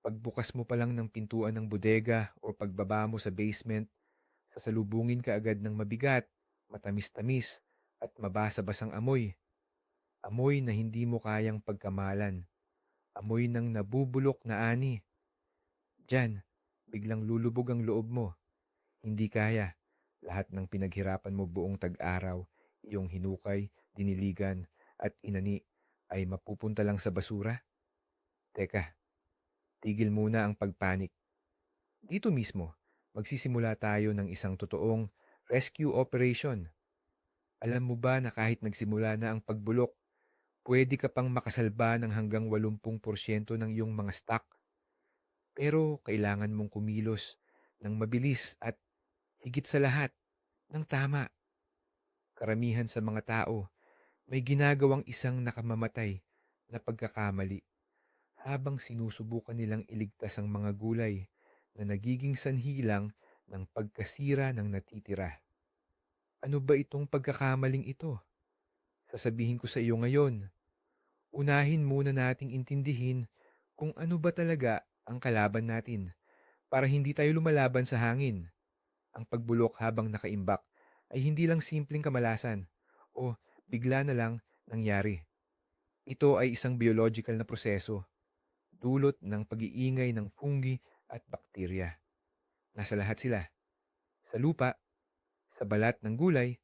Pagbukas mo pa lang ng pintuan ng bodega o pagbaba mo sa basement, sasalubungin ka agad ng mabigat, matamis-tamis, at mabasa-basang amoy. Amoy na hindi mo kayang pagkamalan. Amoy ng nabubulok na ani. Diyan, biglang lulubog ang loob mo. Hindi kaya. Lahat ng pinaghirapan mo buong tag-araw, iyong hinukay, diniligan, at inani ay mapupunta lang sa basura? Teka, tigil muna ang pagpanik. Dito mismo, magsisimula tayo ng isang totoong rescue operation. Alam mo ba na kahit nagsimula na ang pagbulok, pwede ka pang makasalba ng hanggang 80% ng iyong mga stock. Pero kailangan mong kumilos ng mabilis at higit sa lahat, ng tama. Karamihan sa mga tao, may ginagawang isang nakamamatay na pagkakamali habang sinusubukan nilang iligtas ang mga gulay na nagiging sanhi lang ng pagkasira ng natitira. Ano ba itong pagkakamaling ito? Sasabihin ko sa iyo ngayon. Unahin muna nating intindihin kung ano ba talaga ang kalaban natin para hindi tayo lumalaban sa hangin. Ang pagbulok habang nakaimbak ay hindi lang simpleng kamalasan o bigla na lang nangyari. Ito ay isang biological na proseso, dulot ng pag-iingay ng fungi at bakterya. Nasa lahat sila. Sa lupa, sa balat ng gulay,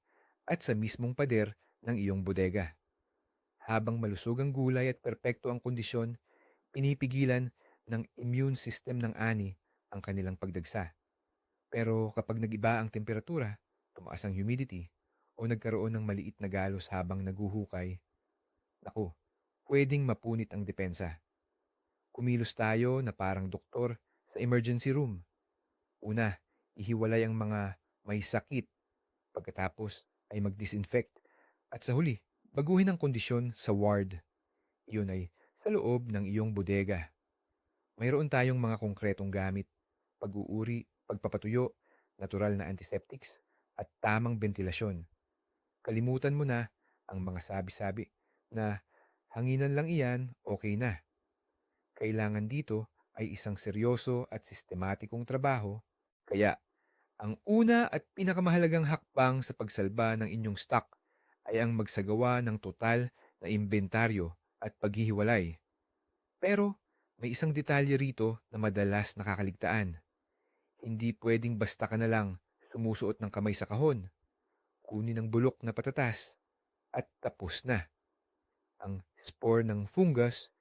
at sa mismong pader ng iyong bodega. Habang malusog ang gulay at perpekto ang kondisyon, pinipigilan ng immune system ng ani ang kanilang pagdagsa. Pero kapag nagiba ang temperatura, tumaas ang humidity, o nagkaroon ng maliit na galos habang naguhukay, naku, pwedeng mapunit ang depensa. Kumilos tayo na parang doktor sa emergency room. Una, ihiwalay ang mga may sakit. Pagkatapos ay mag-disinfect. At sa huli, baguhin ang kondisyon sa ward. Iyon ay sa loob ng iyong bodega. Mayroon tayong mga konkretong gamit, pag-uuri, pagpapatuyo, natural na antiseptics, at tamang ventilasyon. Kalimutan mo na ang mga sabi-sabi na hanginan lang iyan, okay na. Kailangan dito ay isang seryoso at sistematikong trabaho, kaya ang una at pinakamahalagang hakbang sa pagsalba ng inyong stock ay ang magsagawa ng total na imbentaryo at paghihiwalay. Pero may isang detalye rito na madalas nakakaligtaan. Hindi pwedeng basta ka na lang sumusuot ng kamay sa kahon, kunin ang bulok na patatas, at tapos na. Ang spore ng fungus,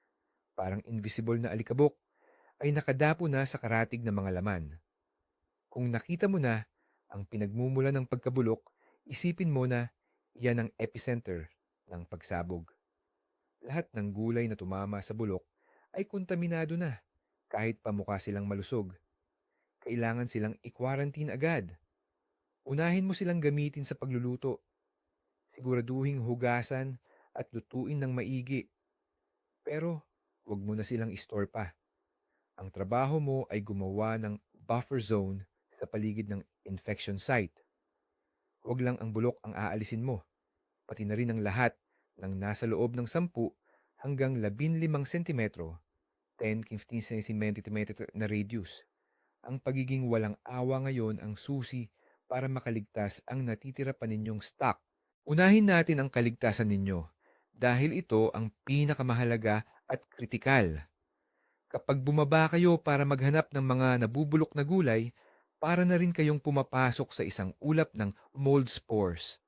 parang invisible na alikabok, ay nakadapo na sa karatig ng mga laman. Kung nakita mo na ang pinagmumula ng pagkabulok, isipin mo na yan ang epicenter ng pagsabog. Lahat ng gulay na tumama sa bulok ay kontaminado na kahit pamukha silang malusog. Kailangan silang i-quarantine agad. Unahin mo silang gamitin sa pagluluto. Siguraduhing hugasan at lutuin ng maigi. Pero huwag mo na silang istore pa. Ang trabaho mo ay gumawa ng buffer zone sa paligid ng infection site. Huwag lang ang bulok ang aalisin mo, pati na rin ang lahat ng nasa loob ng 10 hanggang 15 cm, 10-15 cm na radius. Ang pagiging walang awa ngayon ang susi para makaligtas ang natitira pa ninyong stock. Unahin natin ang kaligtasan ninyo dahil ito ang pinakamahalaga at kritikal. Kapag bumaba kayo para maghanap ng mga nabubulok na gulay, para na rin kayong pumapasok sa isang ulap ng mold spores.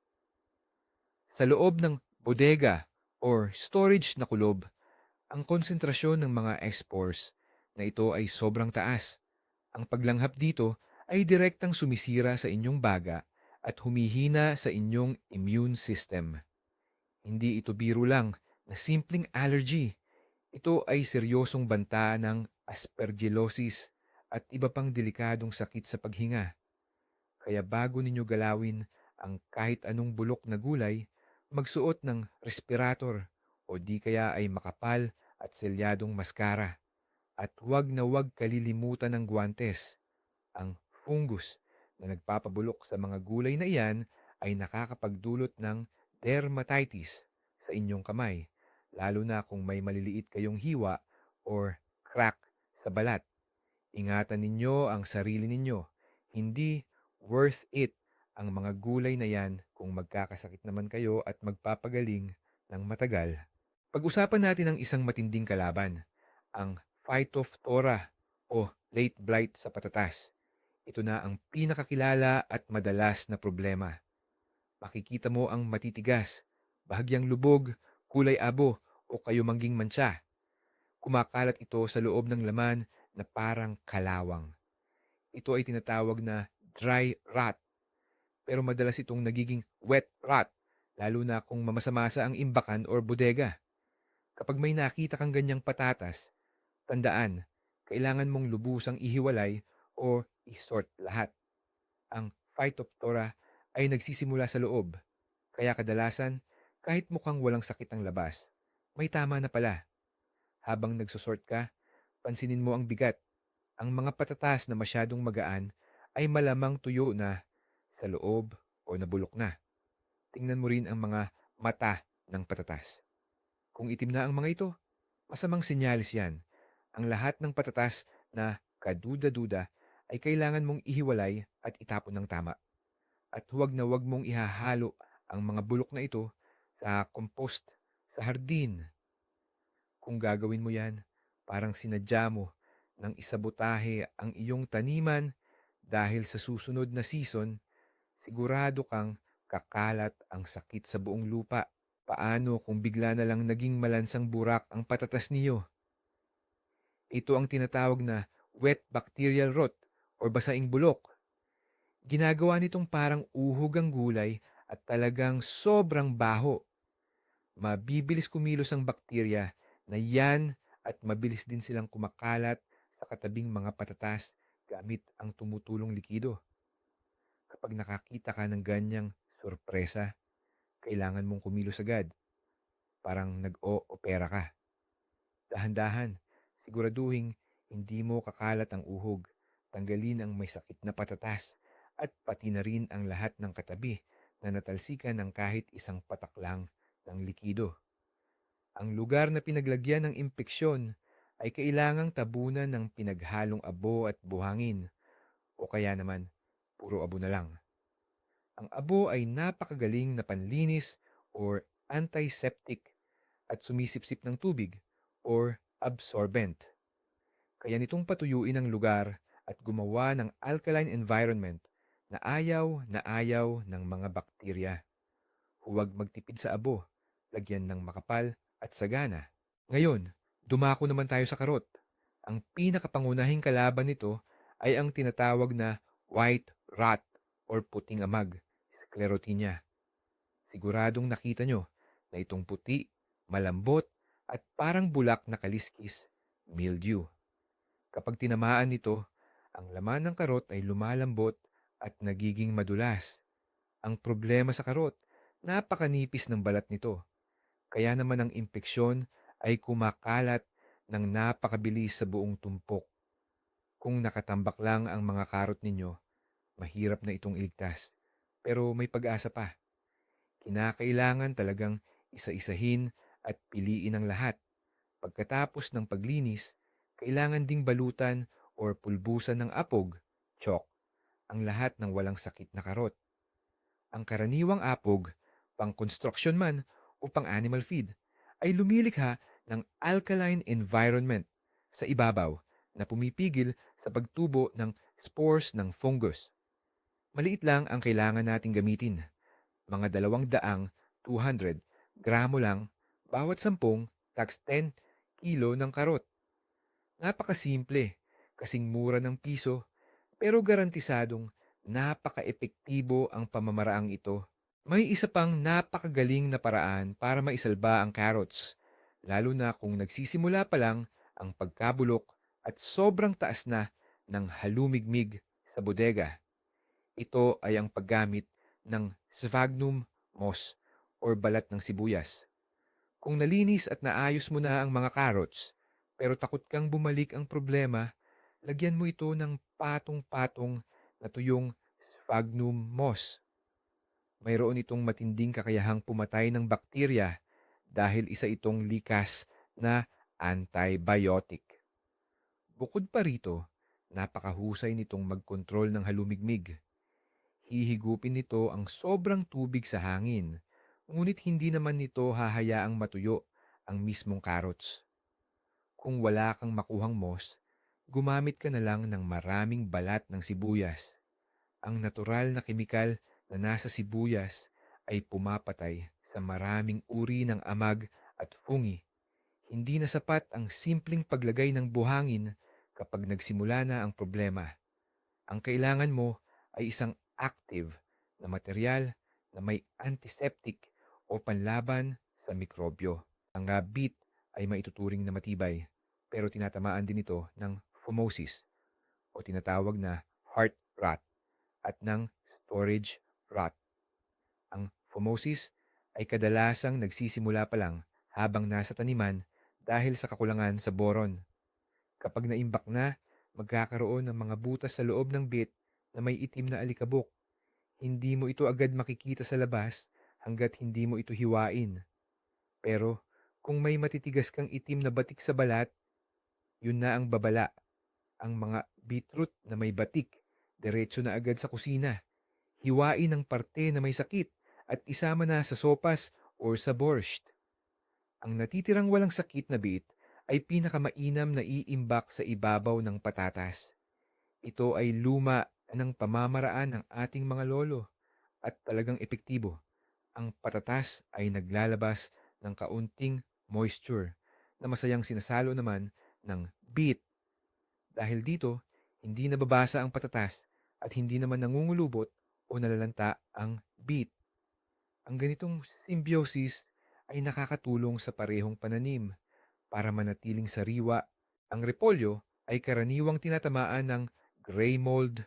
Sa loob ng bodega or storage na kulob, ang konsentrasyon ng mga spores na ito ay sobrang taas. Ang paglanghap dito ay direktang sumisira sa inyong baga at humihina sa inyong immune system. Hindi ito biro lang na simpleng allergy. Ito ay seryosong banta ng aspergillosis at iba pang delikadong sakit sa paghinga. Kaya bago ninyo galawin ang kahit anong bulok na gulay, magsuot ng respirator o di kaya ay makapal at selyadong maskara. At huwag na huwag kalilimutan ng guwantes. Ang fungus na nagpapabulok sa mga gulay na iyan ay nakakapagdulot ng dermatitis sa inyong kamay, lalo na kung may maliliit kayong hiwa or crack sa balat. Ingatan ninyo ang sarili ninyo. Hindi worth it ang mga gulay na yan kung magkakasakit naman kayo at magpapagaling ng matagal. Pag-usapan natin ang isang matinding kalaban, ang Phytophthora o late blight sa patatas. Ito na ang pinakakilala at madalas na problema. Makikita mo ang matitigas, bahagyang lubog, kulay abo o kayumangging mancha. Kumakalat ito sa loob ng laman na parang kalawang. Ito ay tinatawag na dry rot. Pero madalas itong nagiging wet rot, lalo na kung mamasamasa ang imbakan or bodega. Kapag may nakita kang ganyang patatas, tandaan, kailangan mong lubusang ihiwalay o isort lahat. Ang Phytophthora ay nagsisimula sa loob, kaya kadalasan, kahit mukhang walang sakit ang labas, may tama na pala. Habang nagsusort ka, pansinin mo ang bigat. Ang mga patatas na masyadong magaan ay malamang tuyo na sa loob o nabulok na. Tingnan mo rin ang mga mata ng patatas. Kung itim na ang mga ito, masamang sinyalis yan. Ang lahat ng patatas na kaduda-duda ay kailangan mong ihiwalay at itapon ng tama. At huwag na huwag mong ihahalo ang mga bulok na ito sa compost sa hardin. Kung gagawin mo yan, parang sinadya mo ng isabotahe ang iyong taniman dahil sa susunod na season, sigurado kang kakalat ang sakit sa buong lupa. Paano kung bigla na lang naging malansang burak ang patatas niyo? Ito ang tinatawag na wet bacterial rot o basaing bulok. Ginagawa nitong parang uhog ang gulay at talagang sobrang baho. Mabibilis kumilos ang bakterya na yan at mabilis din silang kumakalat sa katabing mga patatas gamit ang tumutulong likido. Kapag nakakita ka ng ganyang sorpresa, kailangan mong kumilos agad. Parang nag-o-opera ka. Dahan-dahan, siguraduhin hindi mo kakalat ang uhog. Tanggalin ang may sakit na patatas at pati na rin ang lahat ng katabi na natalsikan ng kahit isang patak lang ng likido. Ang lugar na pinaglagyan ng impeksyon ay kailangang tabunan ng pinaghalong abo at buhangin o kaya naman puro abo na lang. Ang abo ay napakagaling na panlinis or antiseptic at sumisipsip ng tubig or absorbent. Kaya nitong patuyuin ang lugar at gumawa ng alkaline environment na ayaw na ayaw ng mga bakterya. Huwag magtipid sa abo, lagyan ng makapal at sagana. Ngayon, dumako naman tayo sa karot. Ang pinakapangunahing kalaban nito ay ang tinatawag na white rot or puting amag sclerotinia. Siguradong nakita nyo na itong puti, malambot, at parang bulak na kaliskis, mildew. Kapag tinamaan nito, ang laman ng karot ay lumalambot at nagiging madulas. Ang problema sa karot, napakanipis ng balat nito. Kaya naman ang impeksyon ay kumakalat ng napakabilis sa buong tumpok. Kung nakatambak lang ang mga karot ninyo, mahirap na itong iligtas. Pero may pag-asa pa. Kinakailangan talagang isa-isahin at piliin ang lahat. Pagkatapos ng paglinis, kailangan ding balutan or pulbusan ng apog, chok, ang lahat ng walang sakit na karot. Ang karaniwang apog, pang construction man o pang animal feed, ay lumilikha ng alkaline environment sa ibabaw na pumipigil sa pagtubo ng spores ng fungus. Maliit lang ang kailangan nating gamitin. Mga dalawang daang 200 gramo lang bawat sampung tax 10 kilo ng karot. Napakasimple, kasing mura ng piso, pero garantisadong napaka-epektibo ang pamamaraang ito. May isa pang napakagaling na paraan para maisalba ang carrots, lalo na kung nagsisimula pa lang ang pagkabulok at sobrang taas na ng halumigmig sa bodega. Ito ay ang paggamit ng sphagnum moss or balat ng sibuyas. Kung nalinis at naayos mo na ang mga carrots, pero takot kang bumalik ang problema, lagyan mo ito ng patong-patong na tuyong sphagnum moss. Mayroon itong matinding kakayahang pumatay ng bakterya dahil isa itong likas na antibiotic. Bukod pa rito, napakahusay nitong magkontrol ng halumigmig. Hihigupin nito ang sobrang tubig sa hangin, ngunit hindi naman nito hahayaang matuyo ang mismong carrots. Kung wala kang makuhang moss, gumamit ka na lang ng maraming balat ng sibuyas. Ang natural na kemikal na nasa sibuyas ay pumapatay sa maraming uri ng amag at fungi. Hindi na sapat ang simpleng paglagay ng buhangin kapag nagsimula na ang problema. Ang kailangan mo ay isang active na material na may antiseptic o panlaban sa mikrobyo. Ang beet ay maituturing na matibay pero tinatamaan din ito ng phimosis o tinatawag na heart rot at ng storage rot. Ang phimosis ay kadalasang nagsisimula pa lang habang nasa taniman dahil sa kakulangan sa boron. Kapag naimbak na, magkakaroon ng mga butas sa loob ng bit na may itim na alikabok. Hindi mo ito agad makikita sa labas hanggat hindi mo ito hiwain. Pero kung may matitigas kang itim na batik sa balat, yun na ang babala. Ang mga beetroot na may batik, diretso na agad sa kusina. Hiwain ang parte na may sakit at isama na sa sopas or sa borscht. Ang natitirang walang sakit na beet ay pinakamainam na iimbak sa ibabaw ng patatas. Ito ay luma ng pamamaraan ng ating mga lolo at talagang epektibo. Ang patatas ay naglalabas ng kaunting moisture na masayang sinasalo naman ng beet. Dahil dito, hindi nababasa ang patatas at hindi naman nangungulubot o nalalanta ang beet. Ang ganitong symbiosis ay nakakatulong sa parehong pananim para manatiling sariwa, ang repolyo ay karaniwang tinatamaan ng gray mold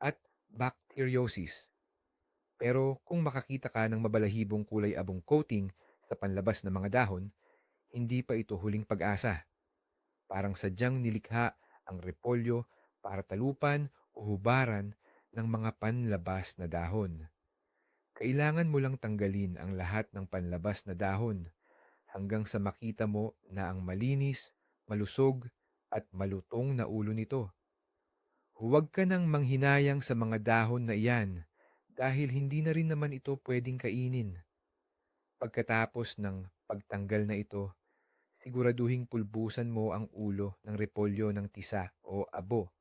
at bacteriosis. Pero kung makakita ka ng mabalahibong kulay abong coating sa panlabas ng mga dahon, hindi pa ito huling pag-asa. Parang sadyang nilikha ang repolyo para talupan o hubaran ng mga panlabas na dahon. Kailangan mo lang tanggalin ang lahat ng panlabas na dahon hanggang sa makita mo na ang malinis, malusog at malutong na ulo nito. Huwag ka nang manghinayang sa mga dahon na iyan dahil hindi na rin naman ito pwedeng kainin. Pagkatapos ng pagtanggal na ito, siguraduhing pulbusan mo ang ulo ng repolyo ng tisa o abo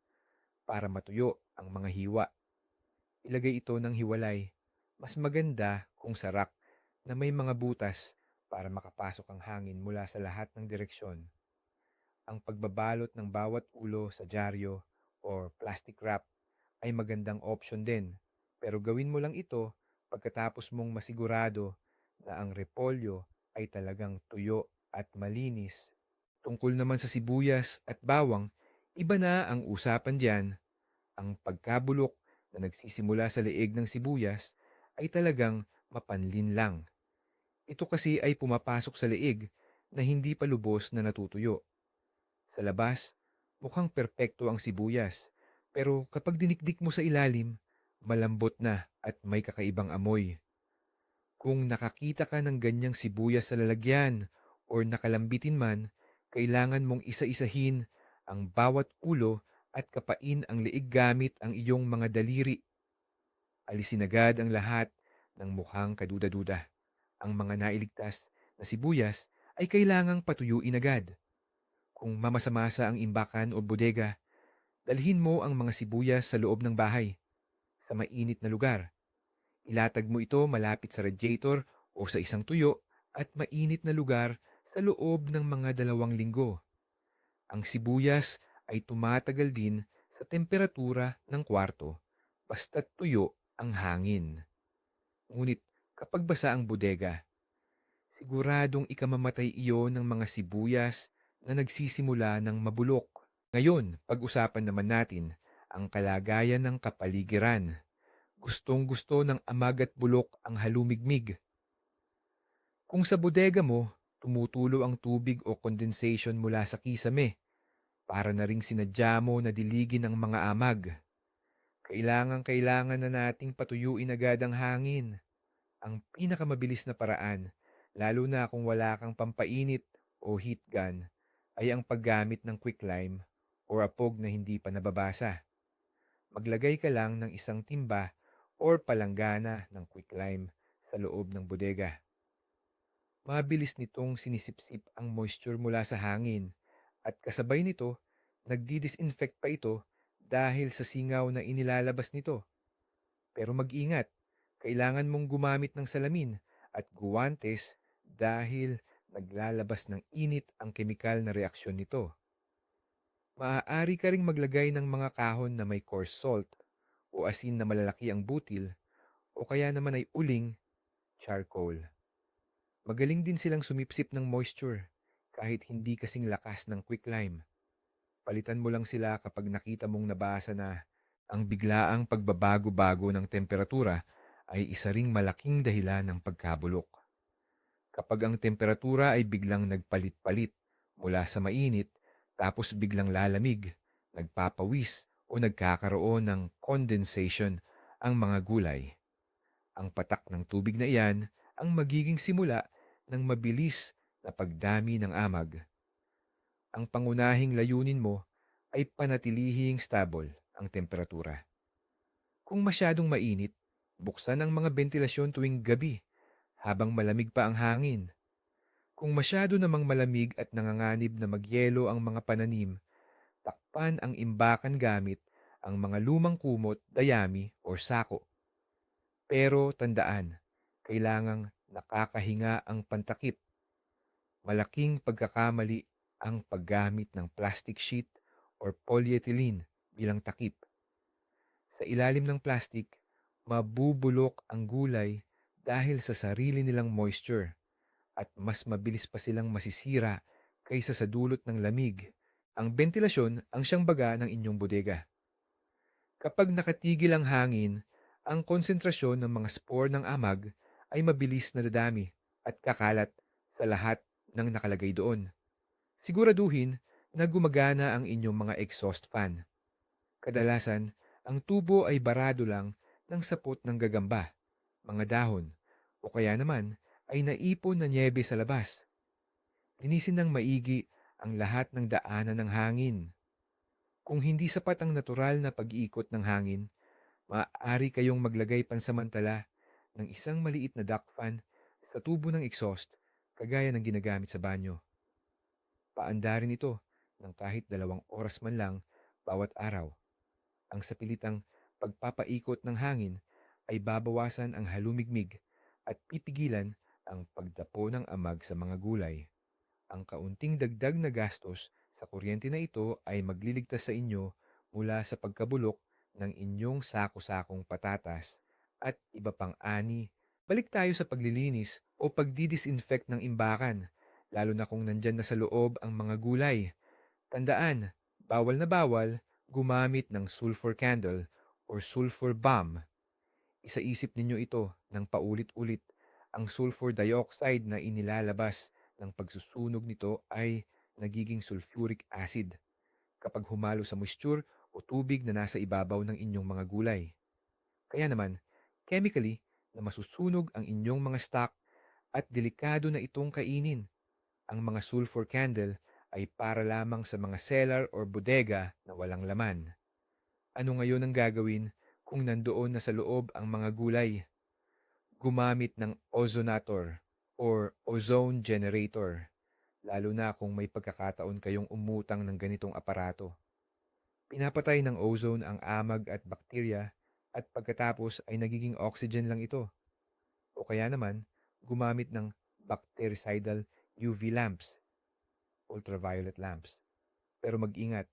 para matuyo ang mga hiwa. Ilagay ito ng hiwalay. Mas maganda kung sarak na may mga butas para makapasok ang hangin mula sa lahat ng direksyon. Ang pagbabalot ng bawat ulo sa dyaryo or plastic wrap ay magandang option din. Pero gawin mo lang ito pagkatapos mong masigurado na ang repolyo ay talagang tuyo at malinis. Tungkol naman sa sibuyas at bawang, iba na ang usapan diyan. Ang pagkabulok na nagsisimula sa leeg ng sibuyas ay talagang mapanlin lang. Ito kasi ay pumapasok sa leeg na hindi pa lubos na natutuyo. Sa labas, mukhang perpekto ang sibuyas, pero kapag dinikdik mo sa ilalim, malambot na at may kakaibang amoy. Kung nakakita ka ng ganyang sibuyas sa lalagyan or nakalambitin man, kailangan mong isa-isahin ang bawat ulo at kapain ang leeg gamit ang iyong mga daliri. Alisin agad ang lahat ng mukhang kaduda-duda ang mga nailigtas na sibuyas ay kailangang patuyuin agad. Kung mamasa-masa ang imbakan o bodega, dalhin mo ang mga sibuyas sa loob ng bahay, sa mainit na lugar. Ilatag mo ito malapit sa radiator o sa isang tuyo at mainit na lugar sa loob ng mga dalawang linggo. Ang sibuyas ay tumatagal din sa temperatura ng kwarto basta't tuyo ang hangin. Ngunit kapag basa ang bodega. Siguradong ikamamatay iyon ng mga sibuyas na nagsisimula ng mabulok. Ngayon, pag-usapan naman natin ang kalagayan ng kapaligiran. Gustong gusto ng amag at bulok ang halumigmig. Kung sa bodega mo, tumutulo ang tubig o condensation mula sa kisame, para na ring sinadya mo na diligin ng mga amag. Kailangan kailangan na nating patuyuin agad ang hangin ang pinakamabilis na paraan, lalo na kung wala kang pampainit o heat gun, ay ang paggamit ng quicklime o apog na hindi pa nababasa. Maglagay ka lang ng isang timba or palanggana ng quicklime sa loob ng bodega. Mabilis nitong sinisipsip ang moisture mula sa hangin at kasabay nito, nagdi-disinfect pa ito dahil sa singaw na inilalabas nito. Pero mag-ingat, kailangan mong gumamit ng salamin at guwantes dahil naglalabas ng init ang kemikal na reaksyon nito. Maaari ka ring maglagay ng mga kahon na may coarse salt o asin na malalaki ang butil o kaya naman ay uling, charcoal. Magaling din silang sumipsip ng moisture kahit hindi kasing lakas ng quicklime. Palitan mo lang sila kapag nakita mong nabasa na ang biglaang pagbabago-bago ng temperatura ay isa ring malaking dahilan ng pagkabulok. Kapag ang temperatura ay biglang nagpalit-palit mula sa mainit tapos biglang lalamig, nagpapawis o nagkakaroon ng condensation ang mga gulay. Ang patak ng tubig na iyan ang magiging simula ng mabilis na pagdami ng amag. Ang pangunahing layunin mo ay panatilihing stable ang temperatura. Kung masyadong mainit, buksan ang mga ventilasyon tuwing gabi habang malamig pa ang hangin. Kung masyado namang malamig at nanganganib na magyelo ang mga pananim, takpan ang imbakan gamit ang mga lumang kumot, dayami o sako. Pero tandaan, kailangang nakakahinga ang pantakip. Malaking pagkakamali ang paggamit ng plastic sheet or polyethylene bilang takip. Sa ilalim ng plastic, mabubulok ang gulay dahil sa sarili nilang moisture at mas mabilis pa silang masisira kaysa sa dulot ng lamig. Ang ventilasyon ang siyang baga ng inyong bodega. Kapag nakatigil ang hangin, ang konsentrasyon ng mga spore ng amag ay mabilis na dadami at kakalat sa lahat ng nakalagay doon. Siguraduhin na gumagana ang inyong mga exhaust fan. Kadalasan, ang tubo ay barado lang ng sapot ng gagamba, mga dahon, o kaya naman ay naipon na nyebe sa labas. Linisin ng maigi ang lahat ng daanan ng hangin. Kung hindi sapat ang natural na pag-iikot ng hangin, maaari kayong maglagay pansamantala ng isang maliit na duct fan sa tubo ng exhaust kagaya ng ginagamit sa banyo. Paandarin ito ng kahit dalawang oras man lang bawat araw. Ang sapilitang pagpapaikot ng hangin ay babawasan ang halumigmig at pipigilan ang pagdapo ng amag sa mga gulay. Ang kaunting dagdag na gastos sa kuryente na ito ay magliligtas sa inyo mula sa pagkabulok ng inyong sako-sakong patatas at iba pang ani. Balik tayo sa paglilinis o pagdidisinfect ng imbakan, lalo na kung nandyan na sa loob ang mga gulay. Tandaan, bawal na bawal gumamit ng sulfur candle or sulfur bomb. Isaisip ninyo ito ng paulit-ulit ang sulfur dioxide na inilalabas ng pagsusunog nito ay nagiging sulfuric acid kapag humalo sa moisture o tubig na nasa ibabaw ng inyong mga gulay. Kaya naman, chemically, na masusunog ang inyong mga stock at delikado na itong kainin. Ang mga sulfur candle ay para lamang sa mga cellar or bodega na walang laman. Ano ngayon ang gagawin kung nandoon na sa loob ang mga gulay? gumamit ng ozonator or ozone generator, lalo na kung may pagkakataon kayong umutang ng ganitong aparato. Pinapatay ng ozone ang amag at bakterya at pagkatapos ay nagiging oxygen lang ito. O kaya naman, gumamit ng bactericidal UV lamps, ultraviolet lamps. Pero mag-ingat,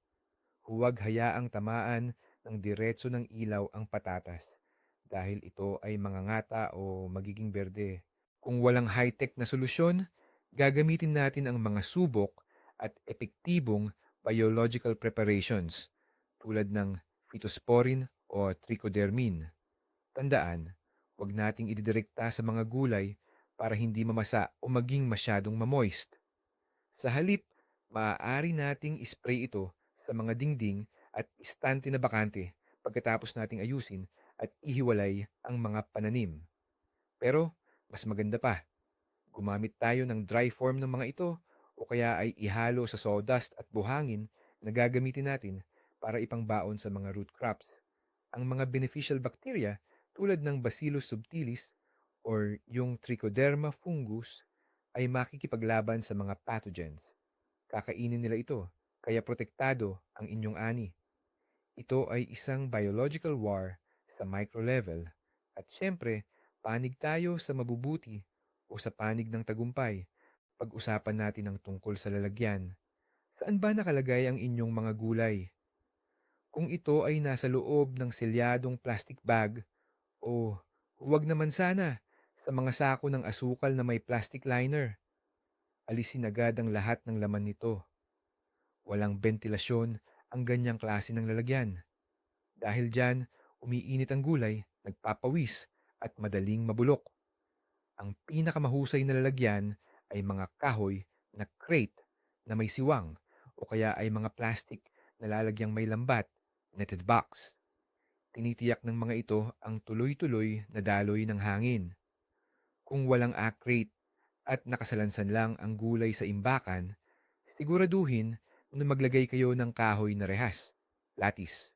huwag hayaang tamaan ng diretso ng ilaw ang patatas dahil ito ay mangangata o magiging berde. Kung walang high-tech na solusyon, gagamitin natin ang mga subok at epektibong biological preparations tulad ng phytosporin o trichodermin. Tandaan, huwag nating ididirekta sa mga gulay para hindi mamasa o maging masyadong mamoist. Sa halip, maaari nating ispray ito sa mga dingding at istante na bakante pagkatapos nating ayusin at ihiwalay ang mga pananim. Pero mas maganda pa, gumamit tayo ng dry form ng mga ito o kaya ay ihalo sa sawdust at buhangin na gagamitin natin para ipangbaon sa mga root crops. Ang mga beneficial bacteria tulad ng Bacillus subtilis or yung Trichoderma fungus ay makikipaglaban sa mga pathogens. Kakainin nila ito, kaya protektado ang inyong ani. Ito ay isang biological war sa micro level at syempre, panig tayo sa mabubuti o sa panig ng tagumpay. Pag-usapan natin ang tungkol sa lalagyan. Saan ba nakalagay ang inyong mga gulay? Kung ito ay nasa loob ng selyadong plastic bag o huwag naman sana sa mga sako ng asukal na may plastic liner. Alisin agad ang lahat ng laman nito. Walang ventilasyon ang ganyang klase ng lalagyan. Dahil dyan, umiinit ang gulay, nagpapawis at madaling mabulok. Ang pinakamahusay na lalagyan ay mga kahoy na crate na may siwang o kaya ay mga plastic na lalagyang may lambat, netted box. Tinitiyak ng mga ito ang tuloy-tuloy na daloy ng hangin. Kung walang acrate at nakasalansan lang ang gulay sa imbakan, siguraduhin na maglagay kayo ng kahoy na rehas, latis,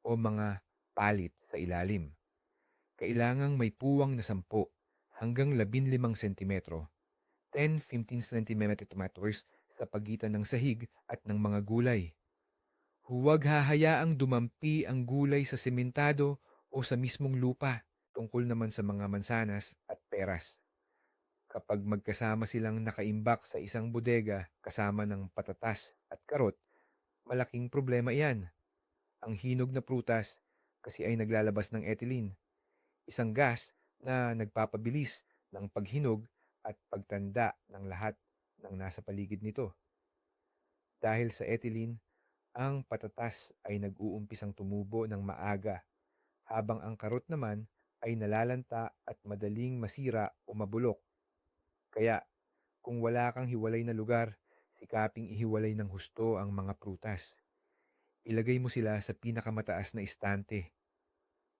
o mga palit sa ilalim. Kailangang may puwang na 10 hanggang 15 sentimetro, 10-15 centimeters sa pagitan ng sahig at ng mga gulay. Huwag hahayaang dumampi ang gulay sa sementado o sa mismong lupa tungkol naman sa mga mansanas at peras. Kapag magkasama silang nakaimbak sa isang bodega kasama ng patatas at karot, malaking problema iyan. Ang hinog na prutas kasi ay naglalabas ng ethylene, isang gas na nagpapabilis ng paghinog at pagtanda ng lahat ng nasa paligid nito. Dahil sa ethylene, ang patatas ay nag-uumpisang tumubo ng maaga, habang ang karot naman ay nalalanta at madaling masira o mabulok. Kaya, kung wala kang hiwalay na lugar, sikaping ihiwalay ng husto ang mga prutas. Ilagay mo sila sa pinakamataas na istante.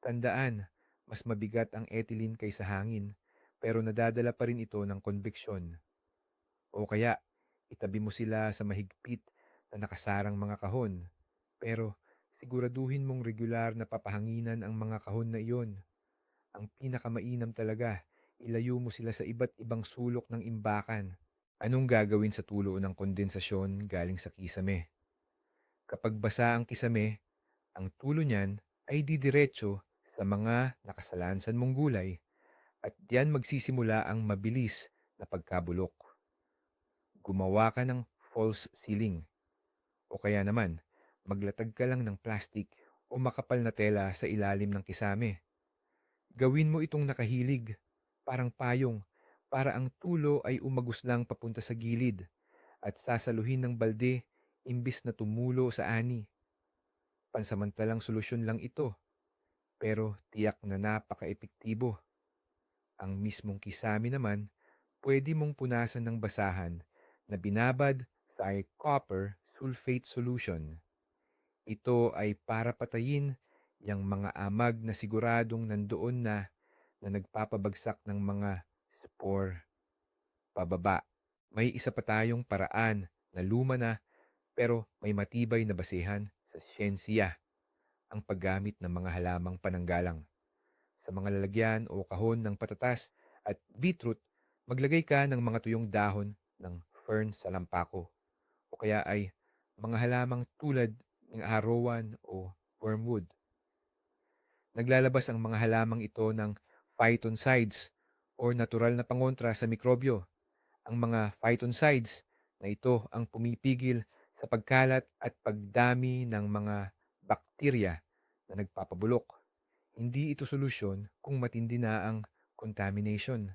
Tandaan, mas mabigat ang ethylene kaysa hangin, pero nadadala pa rin ito ng konbeksyon. O kaya, itabi mo sila sa mahigpit na nakasarang mga kahon, pero siguraduhin mong regular na papahanginan ang mga kahon na iyon. Ang pinakamainam talaga, ilayo mo sila sa iba't ibang sulok ng imbakan. Anong gagawin sa tulo ng kondensasyon galing sa kisame? Kapag basa ang kisame, ang tulo niyan ay didiretso sa mga nakasalansan mong gulay at diyan magsisimula ang mabilis na pagkabulok. Gumawa ka ng false ceiling o kaya naman maglatag ka lang ng plastic o makapal na tela sa ilalim ng kisame. Gawin mo itong nakahilig, parang payong, para ang tulo ay umagos lang papunta sa gilid at sasaluhin ng balde imbis na tumulo sa ani. Pansamantalang solusyon lang ito, pero tiyak na napaka-epektibo. Ang mismong kisame naman, pwede mong punasan ng basahan na binabad sa copper sulfate solution. Ito ay para patayin yung mga amag na siguradong nandoon na na nagpapabagsak ng mga spore pababa. May isa pa tayong paraan na luma na pero may matibay na basehan sa siyensya ang paggamit ng mga halamang pananggalang. Sa mga lalagyan o kahon ng patatas at beetroot, maglagay ka ng mga tuyong dahon ng fern sa lampako o kaya ay mga halamang tulad ng arawan o wormwood. Naglalabas ang mga halamang ito ng phytoncides o natural na pangontra sa mikrobyo. Ang mga phytoncides na ito ang pumipigil sa pagkalat at pagdami ng mga bakterya na nagpapabulok. Hindi ito solusyon kung matindi na ang contamination.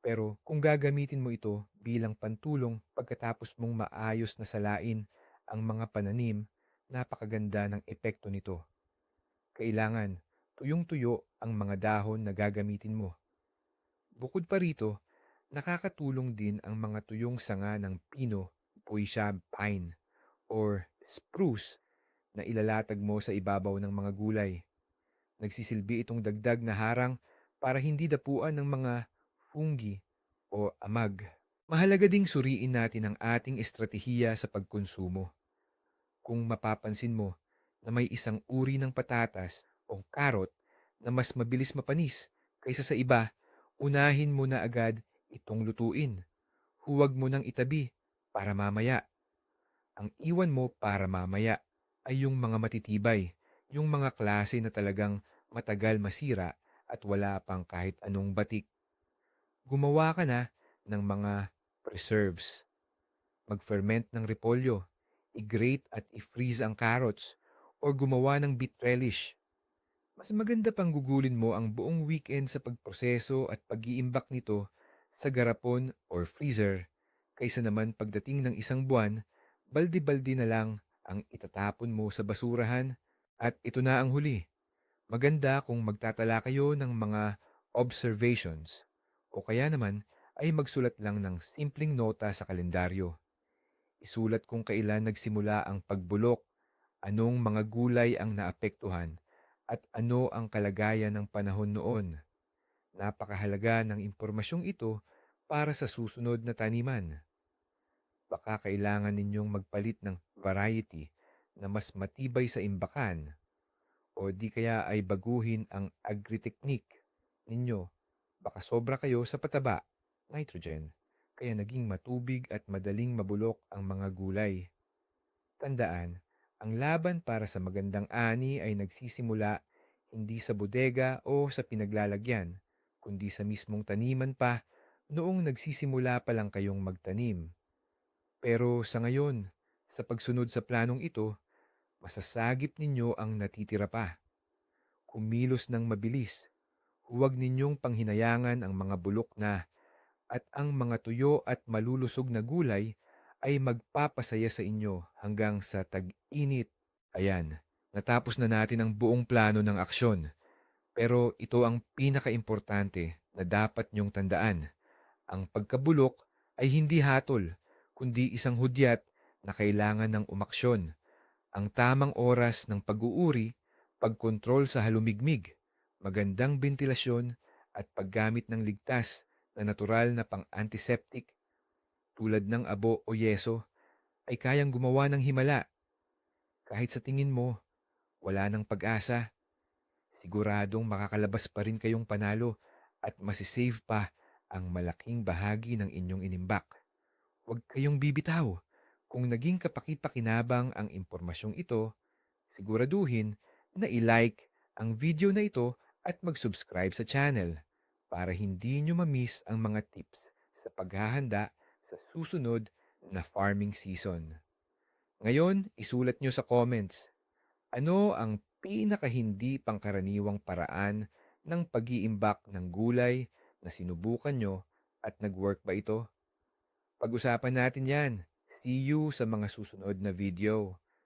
Pero kung gagamitin mo ito bilang pantulong pagkatapos mong maayos na salain ang mga pananim, napakaganda ng epekto nito. Kailangan tuyong-tuyo ang mga dahon na gagamitin mo. Bukod pa rito, nakakatulong din ang mga tuyong sanga ng pino, puisya pine, or spruce na ilalatag mo sa ibabaw ng mga gulay. Nagsisilbi itong dagdag na harang para hindi dapuan ng mga fungi o amag. Mahalaga ding suriin natin ang ating estratehiya sa pagkonsumo. Kung mapapansin mo na may isang uri ng patatas o karot na mas mabilis mapanis kaysa sa iba, unahin mo na agad itong lutuin. Huwag mo nang itabi para mamaya. Ang iwan mo para mamaya ay yung mga matitibay, yung mga klase na talagang matagal masira at wala pang kahit anong batik. Gumawa ka na ng mga preserves. Mag-ferment ng repolyo, i-grate at i-freeze ang carrots, or gumawa ng beet relish. Mas maganda pang gugulin mo ang buong weekend sa pagproseso at pag-iimbak nito sa garapon or freezer kaysa naman pagdating ng isang buwan, baldi-baldi na lang ang itatapon mo sa basurahan at ito na ang huli. Maganda kung magtatala kayo ng mga observations o kaya naman ay magsulat lang ng simpleng nota sa kalendaryo. Isulat kung kailan nagsimula ang pagbulok, anong mga gulay ang naapektuhan, at ano ang kalagayan ng panahon noon. Napakahalaga ng impormasyong ito para sa susunod na taniman. Baka kailangan ninyong magpalit ng variety na mas matibay sa imbakan o di kaya ay baguhin ang agri-technique ninyo. Baka sobra kayo sa pataba, nitrogen, kaya naging matubig at madaling mabulok ang mga gulay. Tandaan, ang laban para sa magandang ani ay nagsisimula hindi sa bodega o sa pinaglalagyan, kundi sa mismong taniman pa noong nagsisimula pa lang kayong magtanim. Pero sa ngayon, sa pagsunod sa planong ito, masasagip ninyo ang natitira pa. Kumilos ng mabilis. Huwag ninyong panghinayangan ang mga bulok na at ang mga tuyo at malulusog na gulay ay magpapasaya sa inyo hanggang sa tag-init. Ayan, natapos na natin ang buong plano ng aksyon. Pero ito ang pinakaimportante na dapat niyong tandaan. Ang pagkabulok ay hindi hatol, kundi isang hudyat na kailangan ng umaksyon. Ang tamang oras ng pag-uuri, pagkontrol sa halumigmig, magandang bentilasyon at paggamit ng ligtas na natural na pang-antiseptic tulad ng abo o yeso ay kayang gumawa ng himala. Kahit sa tingin mo, wala ng pag-asa, siguradong makakalabas pa rin kayong panalo at masisave pa ang malaking bahagi ng inyong inimbak. Huwag kayong bibitaw. Kung naging kapaki-pakinabang ang impormasyong ito, siguraduhin na i-like ang video na ito at mag-subscribe sa channel para hindi nyo ma-miss ang mga tips sa paghahanda sa susunod na farming season. Ngayon, isulat nyo sa comments, ano ang pinaka hindi pangkaraniwang paraan ng pag-iimbak ng gulay na sinubukan nyo at nag-work ba ito? Pag-usapan natin yan. See you sa mga susunod na video.